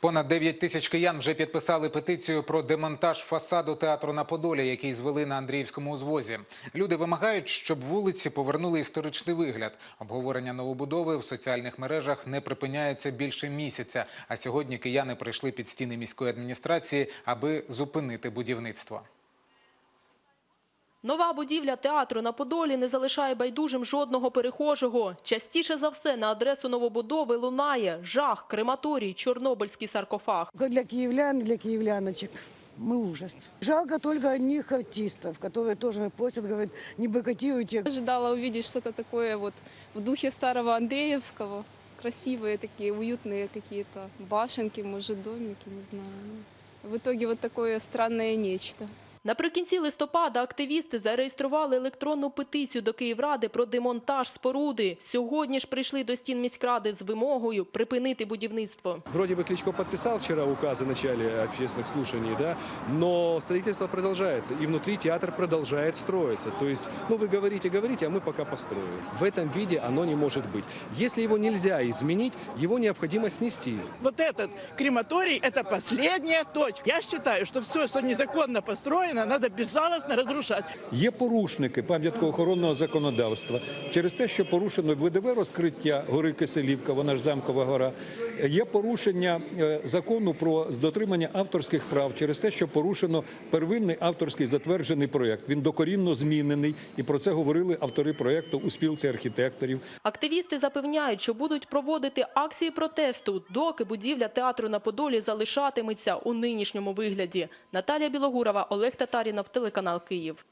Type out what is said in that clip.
Понад 9 тисяч киян вже підписали петицію про демонтаж фасаду театру на Подолі, який звели на Андріївському узвозі. Люди вимагають, щоб вулиці повернули історичний вигляд. Обговорення новобудови в соціальних мережах не припиняється більше місяця. А сьогодні кияни прийшли під стіни міської адміністрації, аби зупинити будівництво. Нова будівля театру на Подолі не залишає байдужим жодного перехожого. Частіше за все на адресу новобудови лунає жах, крематорій, чорнобильський саркофаг. Для киевлян и для киевляночек. Мы ужас. Жалко только одних артистов, которые тоже просят, говорят, не бойкотируйте. Ожидала увидеть что-то такое вот в духе старого Андреевского. Красивые такие, уютные какие-то башенки, может, домики, не знаю. В итоге вот такое странное нечто. Наприкінці листопада активісти зареєстрували електронну петицію до Київради про демонтаж споруди. Сьогодні ж прийшли до стін міськради з вимогою припинити будівництво. Вроде бы Кличко подписал вчера указ о начале общественных слушаний, да, но строительство продолжается, и внутри театр продолжает строиться. То есть, ну вы говорите, говорите, а мы пока построим. В этом виде оно не может быть. Если его нельзя изменить, его необходимо снести. Вот этот крематорий – это последняя точка. Я считаю, что все, что незаконно построено, надо безжалостно разрушать. Є порушники пам'яткоохоронного законодавства через те, що порушено видове розкриття гори Киселівка, вона ж замкова гора. Є порушення е, закону про дотримання авторських прав через те, що порушено первинний авторський затверджений проєкт. Він докорінно змінений, і про це говорили автори проєкту у спілці архітекторів. Активісти запевняють, що будуть проводити акції протесту, доки будівля театру на Подолі залишатиметься у нинішньому вигляді. Наталія Білогурова, Олег Татарінов, телеканал Київ.